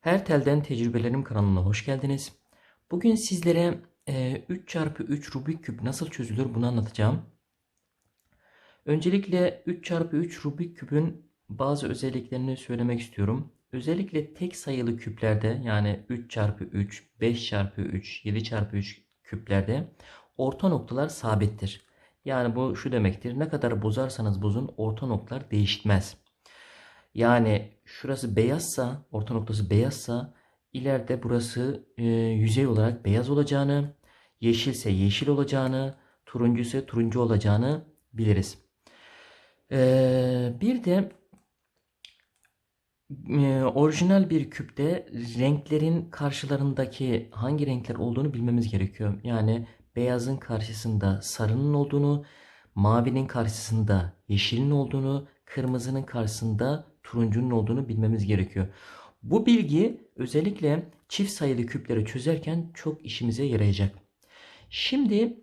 Her telden tecrübelerim kanalına hoş geldiniz. Bugün sizlere e, 3x3 Rubik küp nasıl çözülür bunu anlatacağım. Öncelikle 3x3 Rubik küpün bazı özelliklerini söylemek istiyorum. Özellikle tek sayılı küplerde yani 3x3, 5x3, 7x3 küplerde orta noktalar sabittir. Yani bu şu demektir. Ne kadar bozarsanız bozun orta noktalar değişmez. Yani şurası beyazsa, orta noktası beyazsa ileride burası e, yüzey olarak beyaz olacağını, yeşilse yeşil olacağını, turuncu ise turuncu olacağını biliriz. E, bir de e, orijinal bir küpte renklerin karşılarındaki hangi renkler olduğunu bilmemiz gerekiyor. Yani beyazın karşısında sarının olduğunu, mavinin karşısında yeşilin olduğunu, kırmızının karşısında turuncunun olduğunu bilmemiz gerekiyor. Bu bilgi özellikle çift sayılı küpleri çözerken çok işimize yarayacak. Şimdi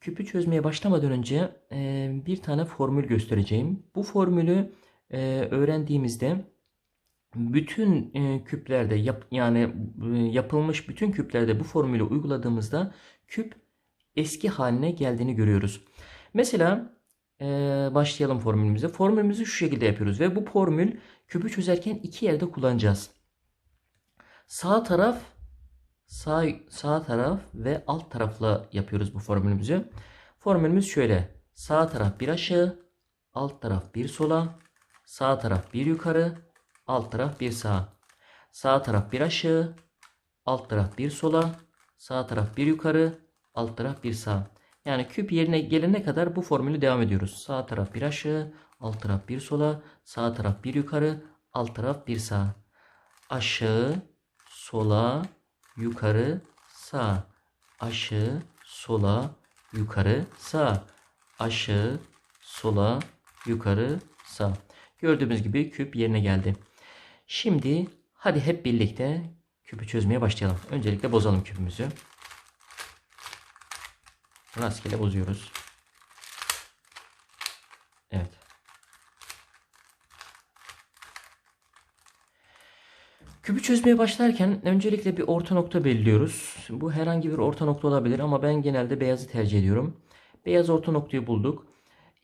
küpü çözmeye başlamadan önce e, bir tane formül göstereceğim. Bu formülü e, öğrendiğimizde bütün e, küplerde yap, yani yapılmış bütün küplerde bu formülü uyguladığımızda küp eski haline geldiğini görüyoruz. Mesela ee, başlayalım formülümüze. Formülümüzü şu şekilde yapıyoruz ve bu formül küpü çözerken iki yerde kullanacağız. Sağ taraf sağ sağ taraf ve alt tarafla yapıyoruz bu formülümüzü. Formülümüz şöyle. Sağ taraf bir aşağı, alt taraf bir sola, sağ taraf bir yukarı, alt taraf bir sağa. Sağ taraf bir aşağı, alt taraf bir sola, sağ taraf bir yukarı, alt taraf bir sağa. Yani küp yerine gelene kadar bu formülü devam ediyoruz. Sağ taraf bir aşağı, alt taraf bir sola, sağ taraf bir yukarı, alt taraf bir sağ. Aşağı, sola, yukarı, sağ. Aşağı, sola, yukarı, sağ. Aşağı, sola, yukarı, sağ. Gördüğümüz gibi küp yerine geldi. Şimdi hadi hep birlikte küpü çözmeye başlayalım. Öncelikle bozalım küpümüzü. Rastgele bozuyoruz. Evet. Küpü çözmeye başlarken öncelikle bir orta nokta belirliyoruz. Bu herhangi bir orta nokta olabilir ama ben genelde beyazı tercih ediyorum. Beyaz orta noktayı bulduk.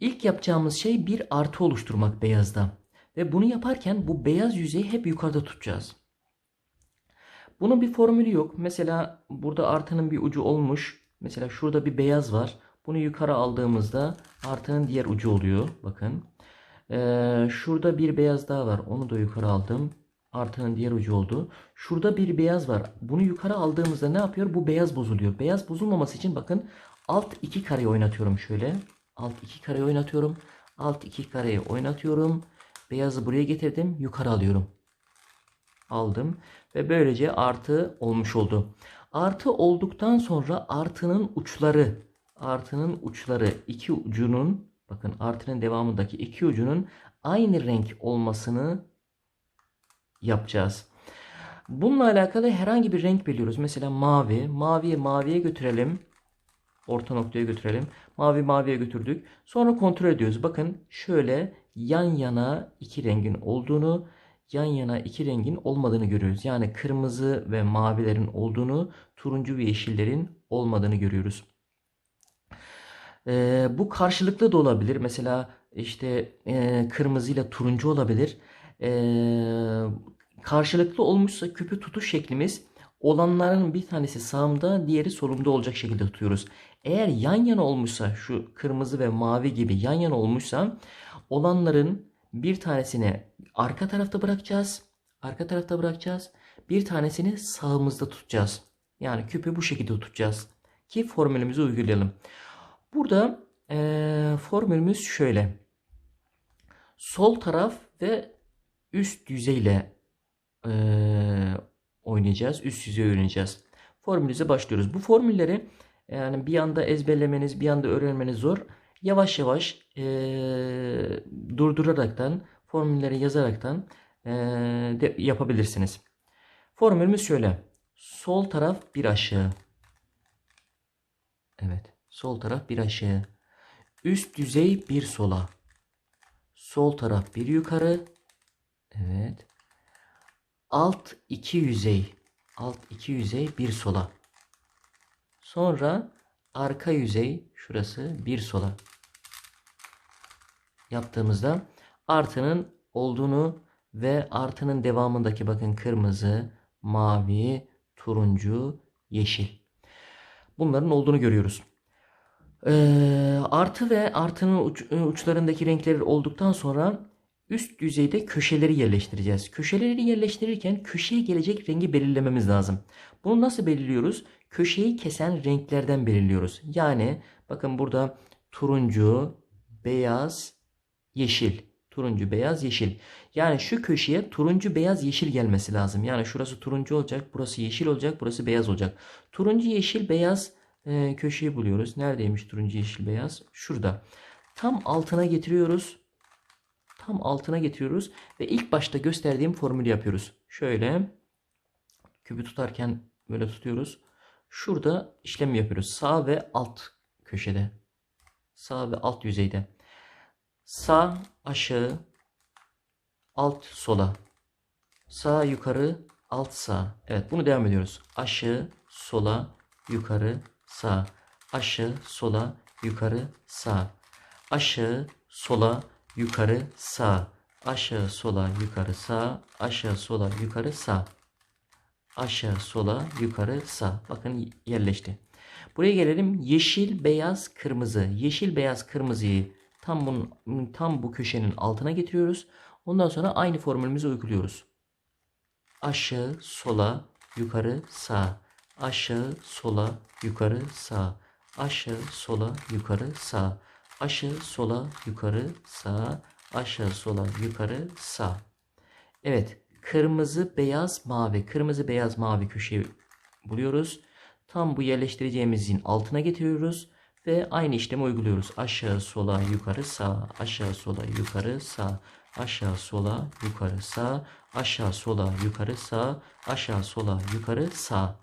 İlk yapacağımız şey bir artı oluşturmak beyazda. Ve bunu yaparken bu beyaz yüzeyi hep yukarıda tutacağız. Bunun bir formülü yok. Mesela burada artının bir ucu olmuş. Mesela şurada bir beyaz var. Bunu yukarı aldığımızda artının diğer ucu oluyor. Bakın. Ee, şurada bir beyaz daha var. Onu da yukarı aldım. Artının diğer ucu oldu. Şurada bir beyaz var. Bunu yukarı aldığımızda ne yapıyor? Bu beyaz bozuluyor. Beyaz bozulmaması için bakın alt iki kareyi oynatıyorum şöyle. Alt iki kareyi oynatıyorum. Alt iki kareyi oynatıyorum. Beyazı buraya getirdim. Yukarı alıyorum. Aldım. Ve böylece artı olmuş oldu. Artı olduktan sonra artının uçları, artının uçları iki ucunun bakın artının devamındaki iki ucunun aynı renk olmasını yapacağız. Bununla alakalı herhangi bir renk belirliyoruz. Mesela mavi. Maviye maviye götürelim. Orta noktaya götürelim. Mavi maviye götürdük. Sonra kontrol ediyoruz. Bakın şöyle yan yana iki rengin olduğunu yan yana iki rengin olmadığını görüyoruz. Yani kırmızı ve mavilerin olduğunu, turuncu ve yeşillerin olmadığını görüyoruz. Ee, bu karşılıklı da olabilir. Mesela işte e, kırmızı ile turuncu olabilir. Ee, karşılıklı olmuşsa küpü tutuş şeklimiz olanların bir tanesi sağımda, diğeri solumda olacak şekilde tutuyoruz. Eğer yan yana olmuşsa şu kırmızı ve mavi gibi yan yana olmuşsa olanların bir tanesini arka tarafta bırakacağız. Arka tarafta bırakacağız. Bir tanesini sağımızda tutacağız. Yani küpü bu şekilde tutacağız. Ki formülümüzü uygulayalım. Burada e, formülümüz şöyle. Sol taraf ve üst yüzeyle e, oynayacağız. Üst yüzey oynayacağız. Formülümüze başlıyoruz. Bu formülleri yani bir anda ezberlemeniz, bir anda öğrenmeniz zor yavaş yavaş e, durduraraktan formülleri yazaraktan e, de, yapabilirsiniz. Formülümüz şöyle. Sol taraf bir aşağı. Evet. Sol taraf bir aşağı. Üst düzey bir sola. Sol taraf bir yukarı. Evet. alt iki yüzey, alt iki yüzey bir sola. Sonra arka yüzey şurası bir sola. Yaptığımızda artının olduğunu ve artının devamındaki bakın kırmızı, mavi, turuncu, yeşil. Bunların olduğunu görüyoruz. Ee, artı ve artının uç- uçlarındaki renkleri olduktan sonra üst yüzeyde köşeleri yerleştireceğiz. Köşeleri yerleştirirken köşeye gelecek rengi belirlememiz lazım. Bunu nasıl belirliyoruz? Köşeyi kesen renklerden belirliyoruz. Yani bakın burada turuncu, beyaz, yeşil. Turuncu, beyaz, yeşil. Yani şu köşeye turuncu, beyaz, yeşil gelmesi lazım. Yani şurası turuncu olacak, burası yeşil olacak, burası beyaz olacak. Turuncu, yeşil, beyaz e, köşeyi buluyoruz. Neredeymiş turuncu, yeşil, beyaz? Şurada. Tam altına getiriyoruz. Tam altına getiriyoruz ve ilk başta gösterdiğim formülü yapıyoruz. Şöyle küpü tutarken böyle tutuyoruz. Şurada işlem yapıyoruz. Sağ ve alt köşede. Sağ ve alt yüzeyde. Sağ aşağı, alt sola. Sağ yukarı, alt sağ. Evet bunu devam ediyoruz. Aşağı, sola, yukarı, sağ. Aşağı, sola, yukarı, sağ. Aşağı, sola, yukarı, sağ. Aşağı, sola, yukarı, sağ. Aşağı, sola, yukarı, sağ. Aşağı, sola, yukarı, sağ. Bakın yerleşti. Buraya gelelim. Yeşil, beyaz, kırmızı. Yeşil, beyaz, kırmızıyı tam bunun tam bu köşenin altına getiriyoruz. Ondan sonra aynı formülümüzü uyguluyoruz. Aşağı, sola, yukarı, sağ. Aşağı, sola, yukarı, sağ. Aşağı, sola, yukarı, sağ. Aşağı, sola, yukarı, sağ. Aşağı, sola, yukarı, sağ. Evet. Kırmızı, beyaz, mavi. Kırmızı, beyaz, mavi köşeyi buluyoruz. Tam bu yerleştireceğimizin altına getiriyoruz ve aynı işlemi uyguluyoruz. Aşağı, sola, yukarı, sağ. Aşağı, sola, yukarı, sağ. Aşağı, sola, yukarı, sağ. Aşağı, sola, yukarı, sağ. Aşağı, sola, yukarı, sağ.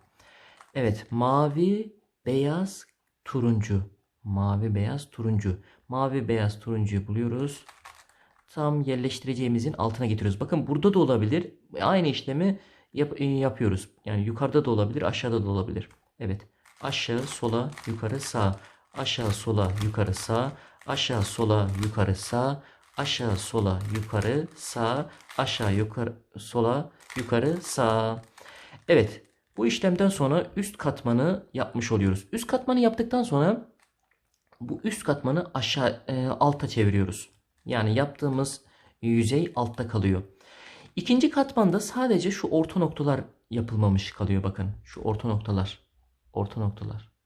Evet, mavi, beyaz, turuncu. Mavi, beyaz, turuncu. Mavi, beyaz, turuncuyu buluyoruz. Tam yerleştireceğimizin altına getiriyoruz. Bakın burada da olabilir. Aynı işlemi yap- e, yapıyoruz. Yani yukarıda da olabilir, aşağıda da olabilir. Evet. Aşağı, sola, yukarı, sağ. Aşağı, sola, yukarı, sağ. Aşağı, sola, yukarı, sağ. Aşağı, sola, yukarı, sağ. Aşağı, yukarı, sola, yukarı, sağ. Evet. Bu işlemden sonra üst katmanı yapmış oluyoruz. Üst katmanı yaptıktan sonra bu üst katmanı aşağı e, alta çeviriyoruz. Yani yaptığımız yüzey altta kalıyor. İkinci katmanda sadece şu orta noktalar yapılmamış kalıyor bakın. Şu orta noktalar. Orta noktalar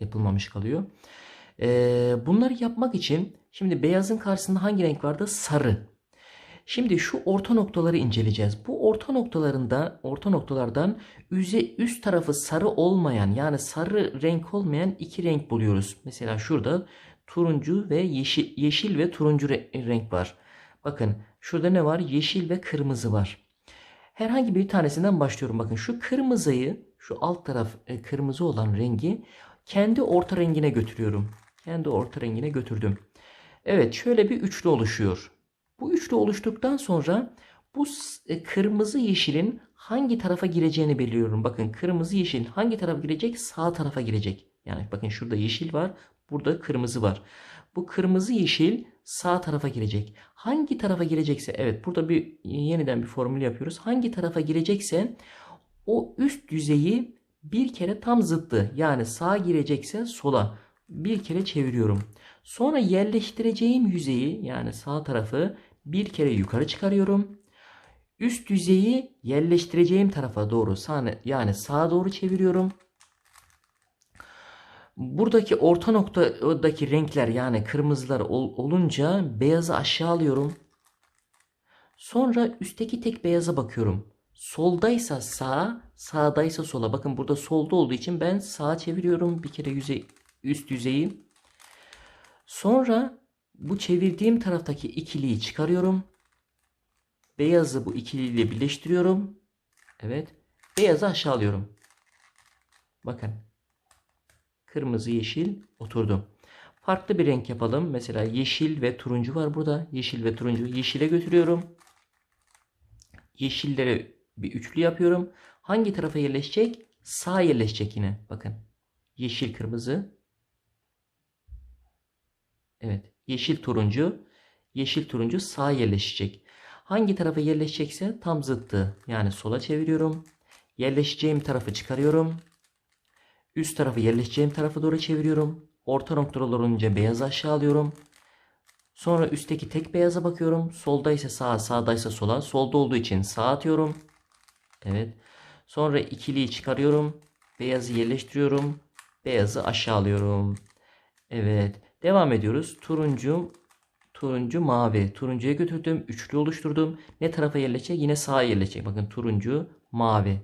yapılmamış kalıyor. Ee, bunları yapmak için şimdi beyazın karşısında hangi renk vardı? Sarı. Şimdi şu orta noktaları inceleyeceğiz. Bu orta noktalarında orta noktalardan üze üst tarafı sarı olmayan yani sarı renk olmayan iki renk buluyoruz. Mesela şurada turuncu ve yeşil yeşil ve turuncu re- renk var. Bakın şurada ne var? Yeşil ve kırmızı var. Herhangi bir tanesinden başlıyorum. Bakın şu kırmızıyı, şu alt taraf e, kırmızı olan rengi kendi orta rengine götürüyorum. Kendi orta rengine götürdüm. Evet, şöyle bir üçlü oluşuyor. Bu üçlü oluştuktan sonra bu e, kırmızı yeşilin hangi tarafa gireceğini belirliyorum. Bakın kırmızı yeşil hangi tarafa girecek? Sağ tarafa girecek. Yani bakın şurada yeşil var, burada kırmızı var. Bu kırmızı yeşil sağ tarafa girecek. Hangi tarafa girecekse evet burada bir yeniden bir formül yapıyoruz. Hangi tarafa girecekse o üst yüzeyi bir kere tam zıttı. Yani sağa girecekse sola bir kere çeviriyorum. Sonra yerleştireceğim yüzeyi yani sağ tarafı bir kere yukarı çıkarıyorum. Üst yüzeyi yerleştireceğim tarafa doğru yani sağa doğru çeviriyorum. Buradaki orta noktadaki renkler yani kırmızılar ol- olunca beyazı aşağı alıyorum. Sonra üstteki tek beyaza bakıyorum. Soldaysa sağa, sağdaysa sola. Bakın burada solda olduğu için ben sağa çeviriyorum bir kere yüzey, üst yüzeyi. Sonra bu çevirdiğim taraftaki ikiliyi çıkarıyorum. Beyazı bu ikiliyle birleştiriyorum. Evet. Beyazı aşağı alıyorum. Bakın. Kırmızı yeşil oturdu. Farklı bir renk yapalım. Mesela yeşil ve turuncu var burada. Yeşil ve turuncu. Yeşile götürüyorum. Yeşilleri bir üçlü yapıyorum. Hangi tarafa yerleşecek? Sağa yerleşecek yine. Bakın. Yeşil kırmızı. Evet. Yeşil turuncu. Yeşil turuncu sağa yerleşecek. Hangi tarafa yerleşecekse tam zıttı. Yani sola çeviriyorum. Yerleşeceğim tarafı çıkarıyorum. Üst tarafı yerleşeceğim tarafa doğru çeviriyorum. Orta noktalar olunca beyazı aşağı alıyorum. Sonra üstteki tek beyaza bakıyorum. Solda ise sağa, sağdaysa sola. Solda olduğu için sağa atıyorum. Evet. Sonra ikiliyi çıkarıyorum. Beyazı yerleştiriyorum. Beyazı aşağı alıyorum. Evet. Devam ediyoruz. Turuncu, turuncu, mavi. Turuncuya götürdüm. Üçlü oluşturdum. Ne tarafa yerleşecek? Yine sağa yerleşecek. Bakın turuncu, mavi.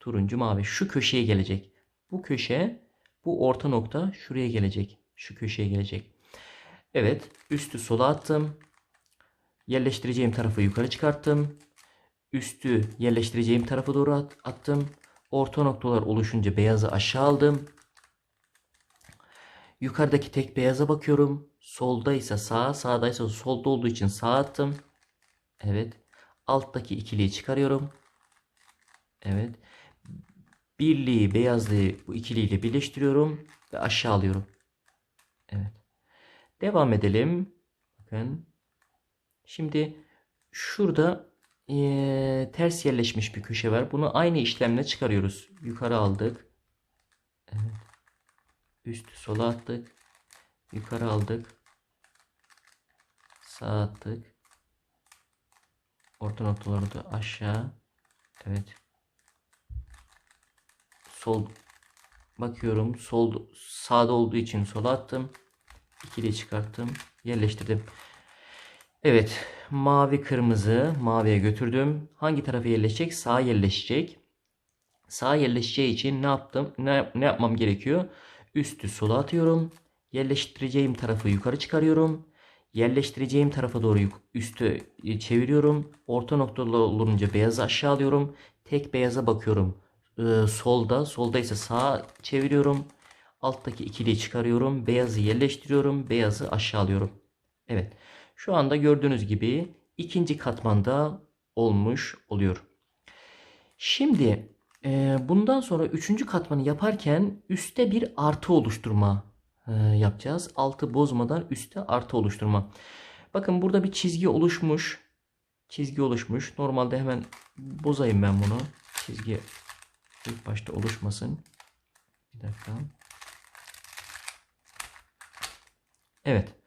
Turuncu, mavi. Şu köşeye gelecek. Bu köşe, bu orta nokta şuraya gelecek. Şu köşeye gelecek. Evet. Üstü sola attım. Yerleştireceğim tarafı yukarı çıkarttım. Üstü yerleştireceğim tarafa doğru at- attım. Orta noktalar oluşunca beyazı aşağı aldım. Yukarıdaki tek beyaza bakıyorum. Soldaysa sağa, sağdaysa solda olduğu için sağa attım. Evet. Alttaki ikiliyi çıkarıyorum. Evet. Birliği, beyazlığı bu ikiliyle birleştiriyorum ve aşağı alıyorum. Evet. Devam edelim. Bakın. Şimdi şurada eee, ters yerleşmiş bir köşe var. Bunu aynı işlemle çıkarıyoruz. Yukarı aldık. Evet. Üstü sola attık. Yukarı aldık. Sağa attık. Orta noktaları da aşağı. Evet. Sol bakıyorum. Sol sağda olduğu için sola attım. İkili çıkarttım. Yerleştirdim. Evet. Mavi kırmızı maviye götürdüm. Hangi tarafa yerleşecek? Sağa yerleşecek. Sağa yerleşeceği için ne yaptım? Ne, ne yapmam gerekiyor? Üstü sola atıyorum. Yerleştireceğim tarafı yukarı çıkarıyorum. Yerleştireceğim tarafa doğru üstü e, çeviriyorum. Orta noktalı olunca beyazı aşağı alıyorum. Tek beyaza bakıyorum. Ee, solda, solda ise sağa çeviriyorum. Alttaki ikiliyi çıkarıyorum. Beyazı yerleştiriyorum. Beyazı aşağı alıyorum. Evet. Şu anda gördüğünüz gibi ikinci katmanda olmuş oluyor. Şimdi e, bundan sonra üçüncü katmanı yaparken üstte bir artı oluşturma e, yapacağız. Altı bozmadan üstte artı oluşturma. Bakın burada bir çizgi oluşmuş. Çizgi oluşmuş. Normalde hemen bozayım ben bunu. Çizgi ilk başta oluşmasın. Bir dakika. Evet.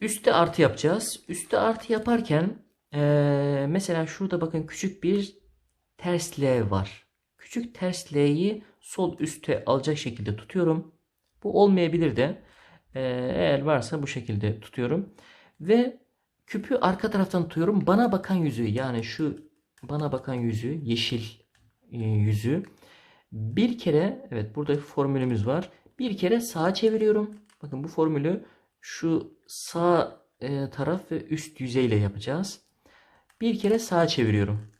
Üste artı yapacağız. Üste artı yaparken eee, mesela şurada bakın küçük bir ters L var. Küçük ters L'yi sol üste alacak şekilde tutuyorum. Bu olmayabilir de eee, eğer varsa bu şekilde tutuyorum. Ve küpü arka taraftan tutuyorum. Bana bakan yüzü yani şu bana bakan yüzü yeşil e, yüzü bir kere evet burada formülümüz var. Bir kere sağa çeviriyorum. Bakın bu formülü şu sağ e, taraf ve üst yüzeyle yapacağız. Bir kere sağa çeviriyorum.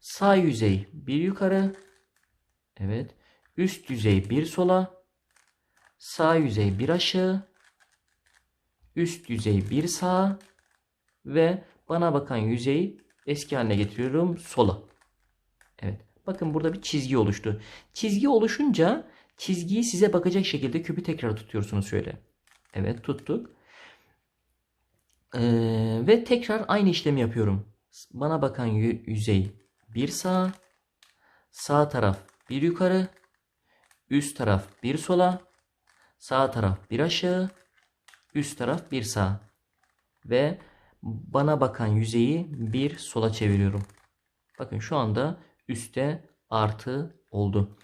Sağ yüzey bir yukarı. Evet. Üst yüzey bir sola. Sağ yüzey bir aşağı. Üst yüzey bir sağa. Ve bana bakan yüzeyi eski haline getiriyorum sola. Evet. Bakın burada bir çizgi oluştu. Çizgi oluşunca çizgiyi size bakacak şekilde küpü tekrar tutuyorsunuz şöyle. Evet tuttuk. Ee, ve tekrar aynı işlemi yapıyorum. Bana bakan yü- yüzey bir sağ, sağ taraf bir yukarı, üst taraf bir sola, sağ taraf bir aşağı, üst taraf bir sağ. Ve bana bakan yüzeyi bir sola çeviriyorum. Bakın şu anda üstte artı oldu.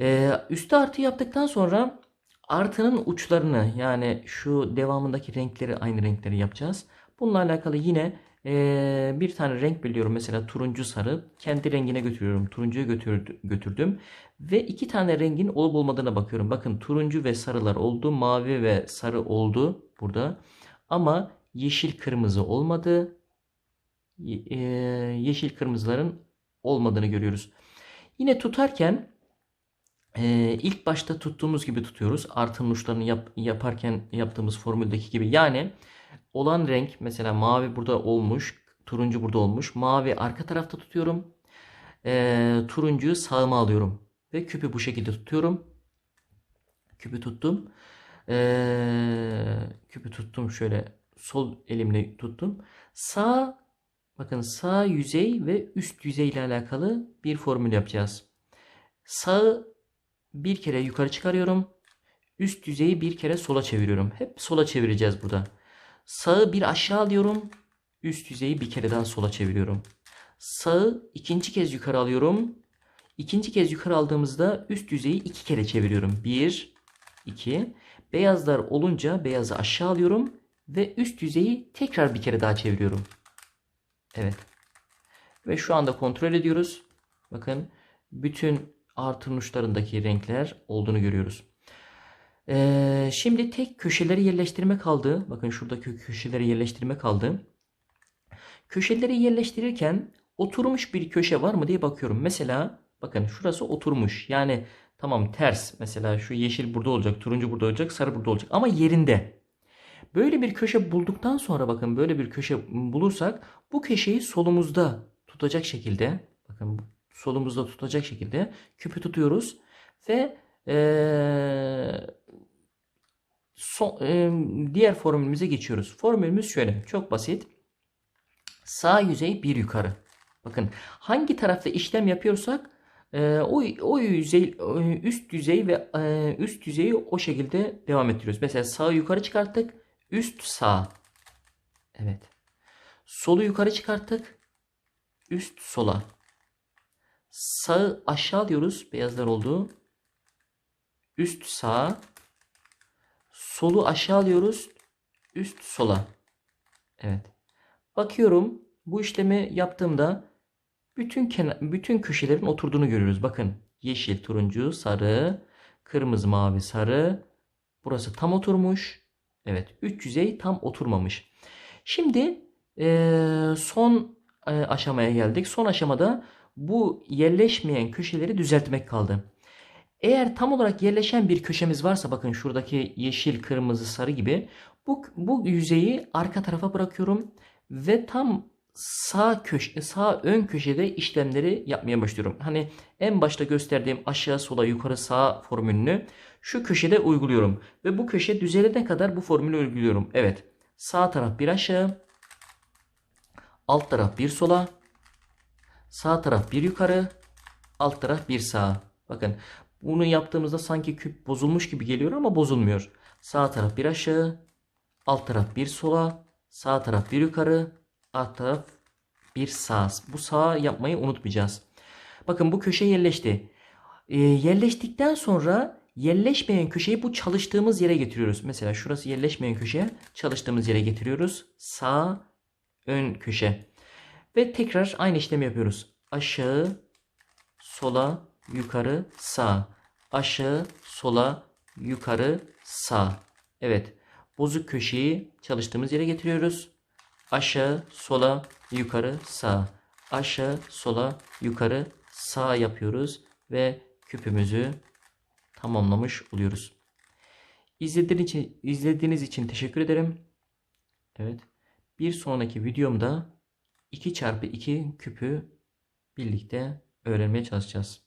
Ee, üstte artı yaptıktan sonra artının uçlarını yani şu devamındaki renkleri aynı renkleri yapacağız. Bununla alakalı yine ee, bir tane renk biliyorum. Mesela turuncu sarı. Kendi rengine götürüyorum. Turuncuya götürdü, götürdüm. Ve iki tane rengin olup olmadığına bakıyorum. Bakın turuncu ve sarılar oldu. Mavi ve sarı oldu burada. Ama yeşil kırmızı olmadı. Ee, yeşil kırmızıların olmadığını görüyoruz. Yine tutarken ee, ilk başta tuttuğumuz gibi tutuyoruz. Artının uçlarını yap- yaparken yaptığımız formüldeki gibi. Yani olan renk mesela mavi burada olmuş. Turuncu burada olmuş. Mavi arka tarafta tutuyorum. Ee, turuncuyu sağıma alıyorum. Ve küpü bu şekilde tutuyorum. Küpü tuttum. Ee, küpü tuttum şöyle sol elimle tuttum. Sağ bakın sağ yüzey ve üst yüzey ile alakalı bir formül yapacağız. Sağı bir kere yukarı çıkarıyorum. Üst yüzeyi bir kere sola çeviriyorum. Hep sola çevireceğiz burada. Sağı bir aşağı alıyorum. Üst yüzeyi bir kere daha sola çeviriyorum. Sağı ikinci kez yukarı alıyorum. İkinci kez yukarı aldığımızda üst yüzeyi iki kere çeviriyorum. Bir, iki. Beyazlar olunca beyazı aşağı alıyorum ve üst yüzeyi tekrar bir kere daha çeviriyorum. Evet. Ve şu anda kontrol ediyoruz. Bakın bütün artırın uçlarındaki renkler olduğunu görüyoruz. Ee, şimdi tek köşeleri yerleştirme kaldı. Bakın şuradaki köşeleri yerleştirme kaldı. Köşeleri yerleştirirken oturmuş bir köşe var mı diye bakıyorum. Mesela bakın şurası oturmuş. Yani tamam ters. Mesela şu yeşil burada olacak, turuncu burada olacak, sarı burada olacak ama yerinde. Böyle bir köşe bulduktan sonra bakın böyle bir köşe bulursak bu köşeyi solumuzda tutacak şekilde bakın solumuzda tutacak şekilde küpü tutuyoruz ve ee, son, ee, diğer formülümüze geçiyoruz. Formülümüz şöyle çok basit. Sağ yüzey bir yukarı. Bakın hangi tarafta işlem yapıyorsak e, o, o yüzey üst yüzey ve e, üst yüzeyi o şekilde devam ettiriyoruz. Mesela sağ yukarı çıkarttık. Üst sağ. Evet. Solu yukarı çıkarttık. Üst sola. Sağı aşağı diyoruz. Beyazlar oldu. Üst sağ. Solu aşağı alıyoruz. Üst sola. Evet. Bakıyorum bu işlemi yaptığımda bütün kenar, bütün köşelerin oturduğunu görüyoruz. Bakın yeşil, turuncu, sarı, kırmızı, mavi, sarı. Burası tam oturmuş. Evet, üç yüzey tam oturmamış. Şimdi e, son e, aşamaya geldik. Son aşamada bu yerleşmeyen köşeleri düzeltmek kaldı. Eğer tam olarak yerleşen bir köşemiz varsa bakın şuradaki yeşil, kırmızı, sarı gibi bu, bu yüzeyi arka tarafa bırakıyorum ve tam sağ köşe sağ ön köşede işlemleri yapmaya başlıyorum. Hani en başta gösterdiğim aşağı sola yukarı sağ formülünü şu köşede uyguluyorum ve bu köşe düzelene kadar bu formülü uyguluyorum. Evet. Sağ taraf bir aşağı, alt taraf bir sola, sağ taraf bir yukarı, alt taraf bir sağa. Bakın bunu yaptığımızda sanki küp bozulmuş gibi geliyor ama bozulmuyor. Sağ taraf bir aşağı, alt taraf bir sola, sağ taraf bir yukarı, alt taraf bir sağ. Bu sağ yapmayı unutmayacağız. Bakın bu köşe yerleşti. Ee, yerleştikten sonra yerleşmeyen köşeyi bu çalıştığımız yere getiriyoruz. Mesela şurası yerleşmeyen köşe çalıştığımız yere getiriyoruz. Sağ ön köşe. Ve tekrar aynı işlemi yapıyoruz. Aşağı, sola, yukarı, sağ. Aşağı, sola, yukarı, sağ. Evet. Bozuk köşeyi çalıştığımız yere getiriyoruz. Aşağı, sola, yukarı, sağ. Aşağı, sola, yukarı, sağ yapıyoruz ve küpümüzü tamamlamış oluyoruz. İzlediğiniz için, izlediğiniz için teşekkür ederim. Evet. Bir sonraki videomda 2 çarpı 2 küpü birlikte öğrenmeye çalışacağız.